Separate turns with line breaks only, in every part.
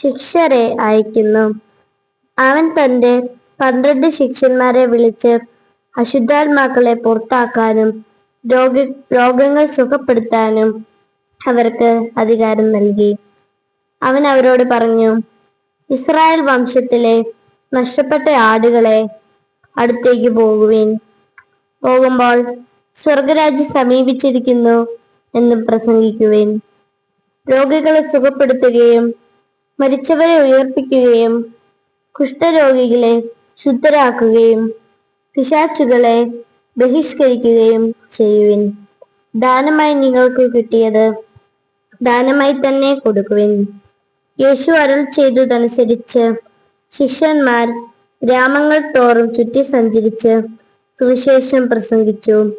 ശിക്ഷരെ അയക്കുന്നു. അവൻ തന്റെ പന്ത്രണ്ട് ശിഷ്യന്മാരെ വിളിച്ച് അശുദ്ധാത്മാക്കളെ പുറത്താക്കാനും രോഗ രോഗങ്ങൾ സുഖപ്പെടുത്താനും അവർക്ക് അധികാരം നൽകി. അവൻ അവരോട് പറഞ്ഞു ഇസ്രായേൽ വംശത്തിലെ നഷ്ടപ്പെട്ട ആടുകളെ അടുത്തേക്ക് പോകുവിൻ. പോകുമ്പോൾ സ്വർഗരാജ്യം സമീപിച്ചിരിക്കുന്നു എന്ന് പ്രസംഗിക്കുവിൻ. രോഗികളെ സുഖപ്പെടുത്തുകയും മരിച്ചവരെ ഉയർപ്പിക്കുകയും കുഷ്ഠരോഗികളെ ശുദ്ധരാക്കുകയും പിശാച്ചുകളെ ബഹിഷ്കരിക്കുകയും ചെയ്യുവിൻ. ദാനമായി നിങ്ങൾക്ക് കിട്ടിയത് ദാനമായി തന്നെ കൊടുക്കുവിൻ. യേശു അരുൾ ചെയ്തതനുസരിച്ച് ശിഷ്യന്മാർ ഗ്രാമങ്ങൾ തോറും ചുറ്റി സഞ്ചരിച്ച് സുവിശേഷം പ്രസംഗിച്ചു.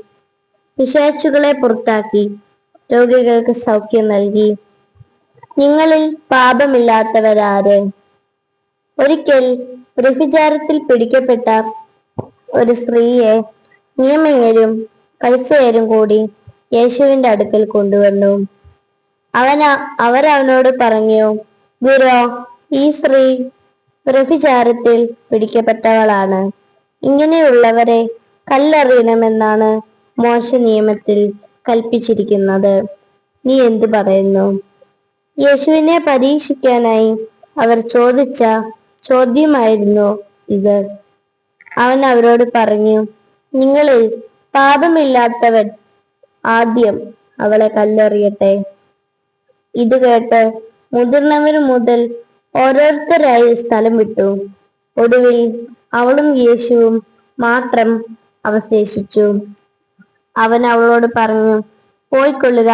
പിശാച്ചുകളെ പുറത്താക്കി രോഗികൾക്ക് സൗഖ്യം നൽകി. നിങ്ങളിൽ പാപമില്ലാത്തവരാര്? ഒരിക്കൽ വ്യഭിചാരത്തിൽ പിടിക്കപ്പെട്ട ഒരു സ്ത്രീയെ നിയമജ്ഞരും പരിസയരും കൂടി യേശുവിന്റെ അടുക്കൽ കൊണ്ടുവന്നു. അവൻ അവരവനോട് പറഞ്ഞു ഗുരു ഈ സ്ത്രീ വ്യഭിചാരത്തിൽ പിടിക്കപ്പെട്ടവളാണ്. ഇങ്ങനെയുള്ളവരെ കല്ലെറിയണമെന്നാണ് മോശ നിയമത്തിൽ കൽപ്പിച്ചിരിക്കുന്നത്. നീ എന്തു പറയുന്നു? യേശുവിനെ പരീക്ഷിക്കാനായി അവർ ചോദിച്ച ചോദ്യമായിരുന്നു ഇത്. അവൻ അവരോട് പറഞ്ഞു നിങ്ങളിൽ പാപമില്ലാത്തവൻ ആദ്യം അവളെ കല്ലെറിയട്ടെ ഇത് കേട്ട് മുതിർന്നവർ മുതൽ ഓരോരുത്തരായി സ്ഥലം വിട്ടു. ഒടുവിൽ അവളും യേശുവും മാത്രം അവശേഷിച്ചു. അവൻ അവളോട് പറഞ്ഞു പോയിക്കൊള്ളുക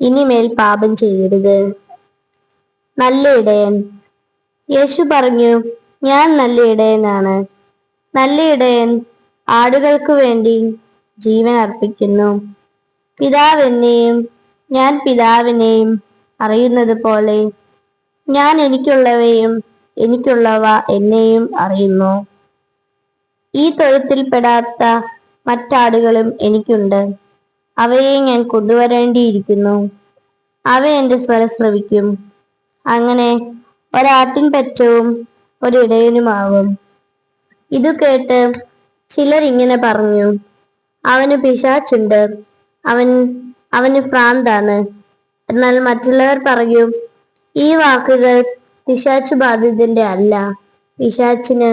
ഇനിമേൽ പാപം ചെയ്യരുത്. നല്ല ഇടയൻ യേശു പറഞ്ഞു ഞാൻ നല്ല ഇടയനാണ് നല്ല ഇടയൻ ആടുകൾക്ക് വേണ്ടി ജീവൻ അർപ്പിക്കുന്നു. പിതാവ് എന്നെയും ഞാൻ പിതാവിനെയും അറിയുന്നത് പോലെ ഞാൻ എനിക്കുള്ളവയും എനിക്കുള്ളവ എന്നെയും അറിയുന്നു. ഈ തൊഴുത്തിൽപ്പെടാത്ത മറ്റാടുകളും എനിക്കുണ്ട്. അവയെ ഞാൻ കൊണ്ടുവരേണ്ടിയിരിക്കുന്നു. അവ എന്റെ സ്വരം ശ്രവിക്കും അങ്ങനെ ഒരാട്ടിൻ പറ്റവും ഒരിടയനുമാവും. ഇതു കേട്ട് ചിലർ ഇങ്ങനെ പറഞ്ഞു അവന് പിശാച്ചുണ്ട്. അവൻ അവന് പ്രാന്താണ് എന്നാൽ മറ്റുള്ളവർ പറയും ഈ വാക്കുകൾ പിശാച്ചു ബാധിതന്റെ അല്ല. പിശാച്ചിന്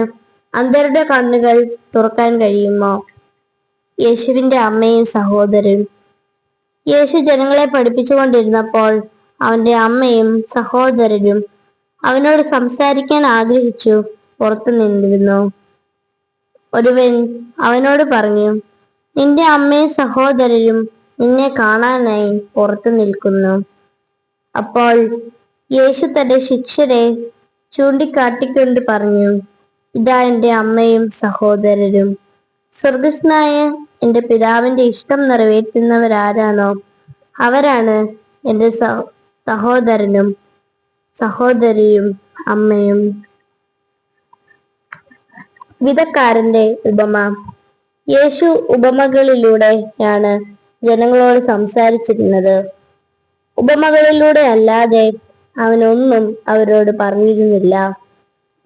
അന്തരുടെ കണ്ണുകൾ തുറക്കാൻ കഴിയുമോ? യേശുവിന്റെ അമ്മയും സഹോദരനും യേശു ജനങ്ങളെ പഠിപ്പിച്ചുകൊണ്ടിരുന്നപ്പോൾ അവന്റെ അമ്മയും സഹോദരനും അവനോട് സംസാരിക്കാൻ ആഗ്രഹിച്ചു പുറത്തു നിന്നിരുന്നു. ഒരുവൻ അവനോട് പറഞ്ഞു നിന്റെ അമ്മയും സഹോദരരും നിന്നെ കാണാനായി പുറത്തു നിൽക്കുന്നു. അപ്പോൾ യേശു തന്റെ ശിക്ഷരെ ചൂണ്ടിക്കാട്ടിക്കൊണ്ട് പറഞ്ഞു ഇതാ എന്റെ അമ്മയും സഹോദരരും. സ്വർഗസ്നായ എന്റെ പിതാവിന്റെ ഇഷ്ടം നിറവേറ്റുന്നവരാരാണോ? അവരാണ് എന്റെ സഹോദരനും സഹോദരിയും അമ്മയും. വിധക്കാരന്റെ ഉപമ. യേശു ഉപമകളിലൂടെയാണ് ജനങ്ങളോട് സംസാരിച്ചിരുന്നത്. ഉപമകളിലൂടെ അല്ലാതെ അവനൊന്നും അവരോട് പറഞ്ഞിരുന്നില്ല.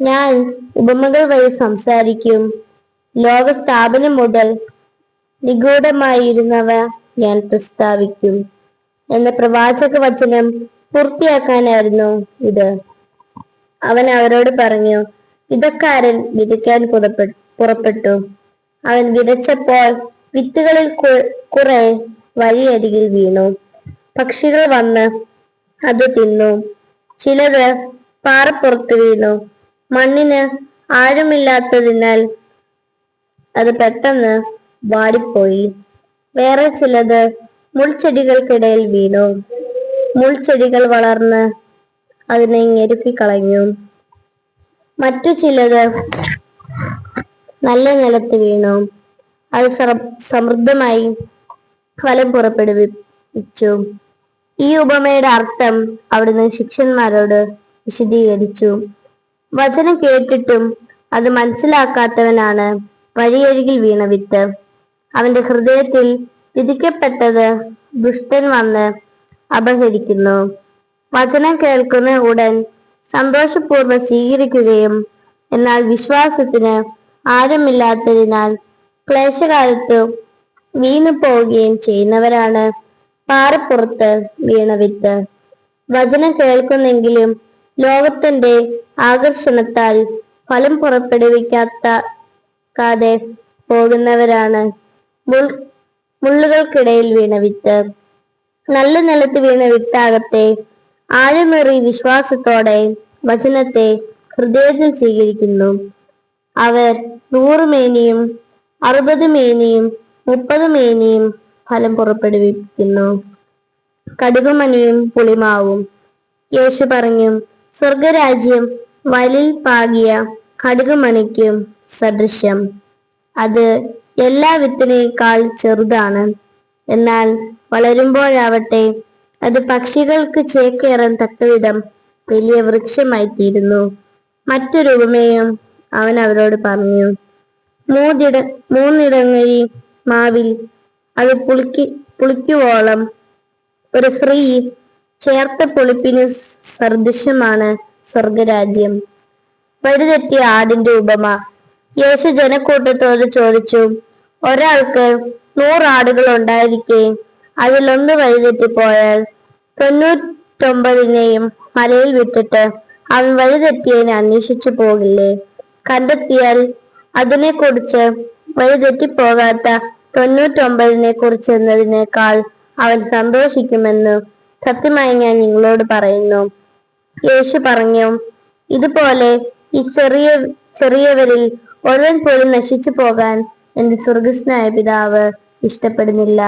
ഞാൻ ഉപമകൾ വഴി സംസാരിക്കും. ലോകസ്ഥാപനം മുതൽ നിഗൂഢമായിരുന്നവ ഞാൻ പ്രസ്താവിക്കും. എന്ന പ്രവാചക വചനം പൂർത്തിയാക്കാനായിരുന്നു ഇത്. അവൻ അവരോട് പറഞ്ഞു വിതക്കാരൻ വിതയ്ക്കാൻ പുറപ്പെട്ടു അവൻ വിതച്ചപ്പോൾ വിത്തുകളിൽ കുറെ വഴിയരികിൽ വീണു. പക്ഷികൾ വന്ന് അത് തിന്നു. ചിലത് പാറപ്പുറത്ത് വീണു. മണ്ണിന് ആഴമില്ലാത്തതിനാൽ അത് പെട്ടെന്ന് വാടിപ്പോയി. വേറെ ചിലത് മുൾച്ചെടികൾക്കിടയിൽ വീണു. മുൾച്ചെടികൾ വളർന്ന് അതിനെ ഞെരുക്കി കളഞ്ഞു മറ്റു ചിലത് നല്ല നിലത്ത് വീണു. അത് സമൃദ്ധമായി ഫലം പുറപ്പെടുവിച്ചു ഈ ഉപമയുടെ അർത്ഥം അവിടുന്ന് ശിക്ഷന്മാരോട് വിശദീകരിച്ചു. വചനം കേട്ടിട്ടും അത് മനസ്സിലാക്കാത്തവനാണ് വഴിയരികിൽ വീണ വിത്ത്. അവന്റെ ഹൃദയത്തിൽ വിധിക്കപ്പെട്ടത് ദുഷ്ടൻ വന്ന് അപഹരിക്കുന്നു. വചനം കേൾക്കുന്ന ഉടൻ സന്തോഷപൂർവം സ്വീകരിക്കുകയും എന്നാൽ വിശ്വാസത്തിന് ആഴമില്ലാത്തതിനാൽ ക്ലേശകാലത്ത് വീണു പോവുകയും ചെയ്യുന്നവരാണ്. പാറപ്പുറത്ത് വീണ വിത്ത് വചനം കേൾക്കുന്നെങ്കിലും ലോകത്തിന്റെ ആകർഷണത്താൽ ഫലം പുറപ്പെടുവിക്കാത്ത കാതെ പോകുന്നവരാണ് മുള്ളുകൾക്കിടയിൽ വീണ വിത്ത് നല്ല നിലത്ത് വീണ വിത്താകട്ടെ ആഴമേറി വിശ്വാസത്തോടെ വചനത്തെ ഹൃദയത്തിൽ സ്വീകരിക്കുന്നു. അവർ നൂറ് മേനിയും അറുപത് മേനിയും മുപ്പത് മേനിയും ഫലം പുറപ്പെടുവിക്കുന്നു. കടുകുമണിയും പുളിമാവും. യേശു പറഞ്ഞു സ്വർഗരാജ്യം വലിൽ പാകിയ കടുകുമണിക്കും സദൃശ്യം. അത് എല്ലാ വിത്തിനേക്കാൾ ചെറുതാണ്. എന്നാൽ വളരുമ്പോഴാവട്ടെ അത് പക്ഷികൾക്ക് ചേക്കേറാൻ തക്കവിധം വലിയ വൃക്ഷമായി തീരുന്നു മറ്റൊരു ഉപമയും അവൻ അവരോട് പറഞ്ഞു മൂന്നിട മൂന്നിടങ്ങഴി മാവിൽ അത് പുളിക്ക് പുളിക്കുവോളം ഒരു സ്ത്രീ ചേർത്ത പുളിപ്പിന് സദൃശ്യമാണ് സ്വർഗരാജ്യം. വഴിതെറ്റിയ ആടിന്റെ ഉപമ. യേശു ജനക്കൂട്ടത്തോട് ചോദിച്ചു ഒരാൾക്ക് നൂറാടുകൾ ഉണ്ടായിരിക്കെ അതിലൊന്ന് വഴിതെറ്റിപ്പോയാൽ തൊണ്ണൂറ്റൊമ്പതിനെയും മലയിൽ വിട്ടിട്ട് അവൻ വഴിതെറ്റിയതിനെ അന്വേഷിച്ചു പോകില്ലേ. കണ്ടെത്തിയാൽ അതിനെക്കുറിച്ച് വഴിതെറ്റിപ്പോകാത്ത തൊണ്ണൂറ്റൊമ്പതിനെ കുറിച്ച് എന്നതിനേക്കാൾ അവൻ സന്തോഷിക്കുമെന്ന് സത്യമായി ഞാൻ നിങ്ങളോട് പറയുന്നു. യേശു പറഞ്ഞു ഇതുപോലെ ഈ ചെറിയ ചെറിയവരിൽ ഒരുവൻ പോലും നശിച്ചു പോകാൻ എന്റെ സ്വർഗസ്നായ പിതാവ് ഇഷ്ടപ്പെടുന്നില്ല.